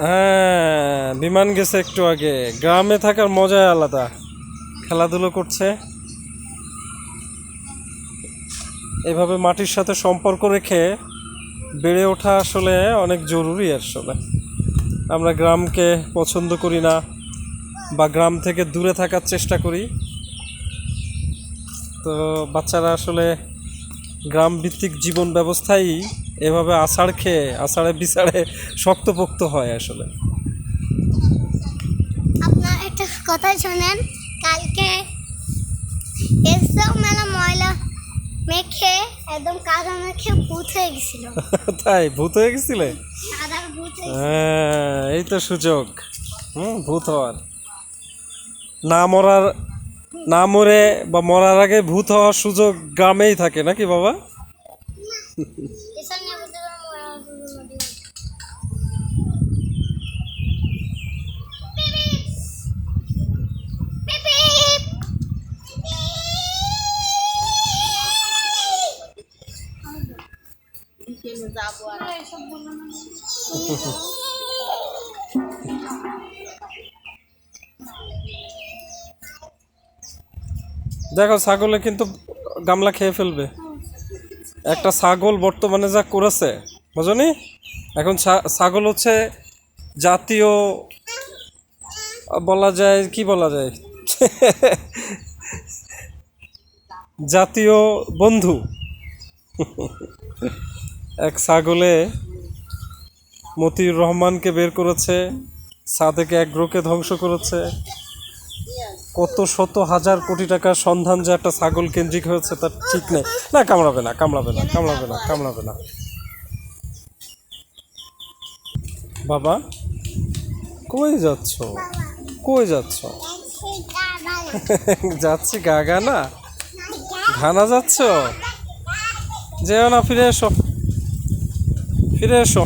হ্যাঁ বিমান গেছে একটু আগে। গ্রামে থাকার মজাই আলাদা। খেলাধুলো করছে। এভাবে মাটির সাথে সম্পর্ক রেখে বেড়ে ওঠা আসলে অনেক জরুরি আসলে। আমরা গ্রামকে পছন্দ করি না বা গ্রাম থেকে দূরে থাকার চেষ্টা করি। তো বাচ্চারা আসলে গ্রাম ভিত্তিক জীবন ব্যবস্থাই এভাবে আষাঢ় খেয়ে আষাঢ়ে বিছাড়ে শক্তপোক্ত হয় আসলে। আপনার একটা কথা শোনেন কালকে এসব মেলা ময়লা মেখে একদম কাদা মেখে ভূত হয়ে গেছিল। তাই ভূত হয়ে গেছিলে? হয়ে হ্যাঁ এই তো সুযোগ। হুম ভূত হওয়ার। না মরার না মরে বা মরার আগে ভূত হওয়ার সুযোগ গ্রামেই থাকে নাকি বাবা? দেখো ছাগলে কিন্তু গামলা খেয়ে ফেলবে। একটা ছাগল বর্তমানে যা করেছে বুঝনি? এখন ছাগল হচ্ছে জাতীয় বলা যায় কি বলা যায়? জাতীয় বন্ধু। এক ছাগলে মতিউর রহমানকে বের করেছে, সাদেকে এগ্রোকে ধ্বংস করেছে। কত শত হাজার কোটি টাকার সন্ধান যে একটা ছাগল কেন্দ্রিক হয়েছে তার ঠিক নেই। না, কামড়াবে না কামড়াবে না কামড়াবে না কামড়াবে না। বাবা, কই যাচ্ছ? কই যাচ্ছ? যাচ্ছি গা গা না? ঘানা যাচ্ছ? যেও না, ফিরে এসো। ফিরে এসো